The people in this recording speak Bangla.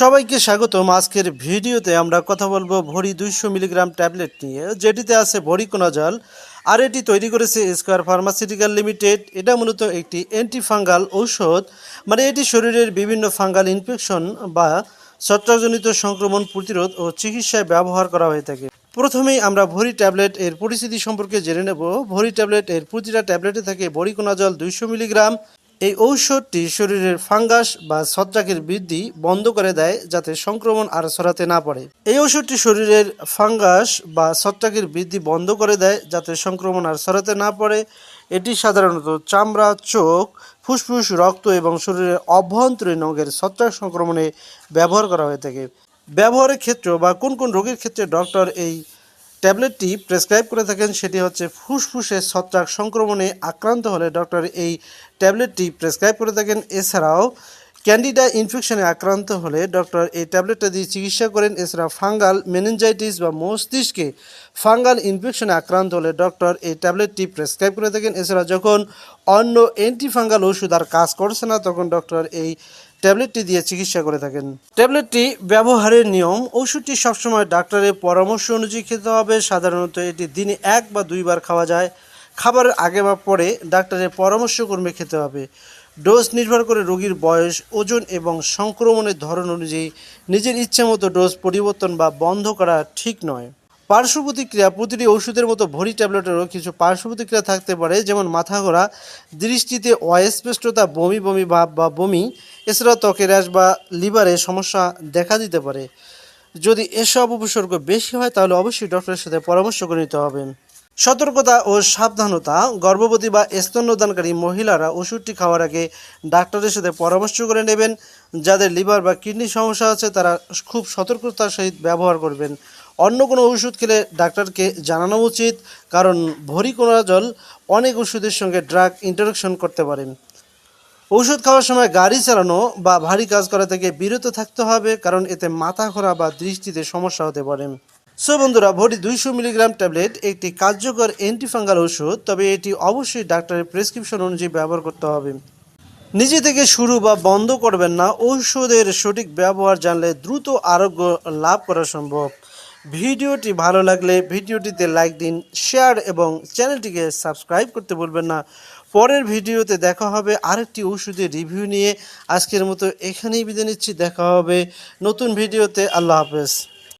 সবাইকে স্বাগতম। আজকের ভিডিওতে আমরা কথা বলব ভরি দুইশো মিলিগ্রাম ট্যাবলেট নিয়ে। যেটিতে আছে ভরিকোনাজল, আর এটি তৈরি করেছে স্কোয়ার ফার্মাসিউটিক্যাল লিমিটেড এটা মূলত একটি অ্যান্টিফাঙ্গাল ঔষধ মানে এটি শরীরের বিভিন্ন ফাঙ্গাল ইনফেকশন বা ছত্রাকজনিত সংক্রমণ প্রতিরোধ ও চিকিৎসায় ব্যবহার করা হয়ে থাকে। প্রথমেই আমরা ভরি ট্যাবলেট এর পরিস্থিতি সম্পর্কে জেনে নেব। ভরি ট্যাবলেট এর প্রতিটা ট্যাবলেটে থাকে বরিকোনাজল দুইশো মিলিগ্রাম এই ঔষধটি শরীরের ফাঙ্গাস বা ছত্রাকের বৃদ্ধি বন্ধ করে দেয় যাতে সংক্রমণ আর ছড়াতে না পারে। এই ঔষধটি শরীরের ফাঙ্গাস বা ছত্রাকের বৃদ্ধি বন্ধ করে দেয় যাতে সংক্রমণ আর ছড়াতে না পারে। এটি সাধারণত চামড়া, চোখ, ফুসফুস, রক্ত এবং শরীরের অভ্যন্তরীণ অঙ্গের ছত্রাক সংক্রমণে ব্যবহার করা হয়ে থাকে। ব্যবহারের ক্ষেত্রে বা কোন কোন রোগের ক্ষেত্রে ডক্টর এই ট্যাবলেটটি প্রেসক্রাইব করে থাকেন সেটি হচ্ছে ফুসফুসে ছত্রাক সংক্রমণে আক্রান্ত হলে ডক্টর এই ট্যাবলেটটি প্রেসক্রাইব করে থাকেন। এছাড়াও ক্যান্ডিডা ইনফেকশনে আক্রান্ত হলে ডক্টর এই ট্যাবলেটটা দিয়ে চিকিৎসা করেন। এছাড়া ফাঙ্গাল মেনেঞ্জাইটিস বা মস্তিষ্কে ফাঙ্গাল ইনফেকশনে আক্রান্ত হলে ডক্টর এই ট্যাবলেটটি প্রেসক্রাইব করে থাকেন। এছাড়া যখন অন্য অ্যান্টিফাঙ্গাল ওষুধ আর কাজ করছে না, তখন ডক্টর এই ট্যাবলেটটি দিয়ে চিকিৎসা করে থাকেন। ট্যাবলেটটি ব্যবহারের নিয়ম, ওষুধটি সবসময় ডাক্তারের পরামর্শ অনুযায়ী খেতে হবে। সাধারণত এটি দিনে এক বা দুইবার খাওয়া যায়। খাবারের আগে বা পরে ডাক্তারের পরামর্শক্রমে খেতে হবে। ডোজ নির্ভর করে রোগীর বয়স, ওজন এবং সংক্রমণের ধরন অনুযায়ী নিজের ইচ্ছে মতো ডোজ পরিবর্তন বা বন্ধ করা ঠিক নয়। পার্শ্ব প্রতিক্রিয়া প্রতিটি ওষুধের মতো ভরি ট্যাবলেটেরও কিছু পার্শ্ব প্রতিক্রিয়া থাকতে পারে, যেমন মাথা ঘোরা, দৃষ্টিতে অস্পষ্টতা, বমি বমি ভাব বা বমি এছাড়া ত্বকের র্যাশ বা লিভারে সমস্যা দেখা দিতে পারে। যদি এসব উপসর্গ বেশি হয়, তাহলে অবশ্যই ডক্টরের সাথে পরামর্শ করে নিতে হবে। সতর্কতা ও সাবধানতা, গর্ভবতী বা স্তন্যদানকারী মহিলারা ওষুধটি খাওয়ার আগে ডাক্তারের সাথে পরামর্শ করে নেবেন। যাদের লিভার বা কিডনি সমস্যা আছে, তারা খুব সতর্কতার সহিত ব্যবহার করবেন। অন্য কোনো ওষুধ খেলে ডাক্তারকে জানানো উচিত, কারণ ভরিকোনাজল অনেক ওষুধের সঙ্গে ড্রাগ ইন্টারাকশন করতে পারেন ওষুধ খাওয়ার সময় গাড়ি চালানো বা ভারী কাজ করা থেকে বিরত থাকতে হবে, কারণ এতে মাথা ঘোরা বা দৃষ্টিতে সমস্যা হতে পারে। সো বন্ধুরা, ভরি দুইশো মিলিগ্রাম ট্যাবলেট একটি কার্যকর অ্যান্টিফাঙ্গাল ওষুধ, তবে এটি অবশ্যই ডাক্তারের প্রেসক্রিপশন অনুযায়ী ব্যবহার করতে হবে। নিজে থেকে শুরু বা বন্ধ করবেন না, ঔষধের সঠিক ব্যবহার জানলে দ্রুত আরোগ্য লাভ করা সম্ভব। ভিডিওটি ভালো লাগলে ভিডিওটিতে লাইক দিন, শেয়ার এবং চ্যানেলটিকে সাবস্ক্রাইব করতে বলবেন না। পরের ভিডিওতে দেখা হবে আরেকটি ওষুধের রিভিউ নিয়ে। আজকের মতো এখানেই বিদায় নিচ্ছি। দেখা হবে নতুন ভিডিওতে। আল্লাহ হাফেজ।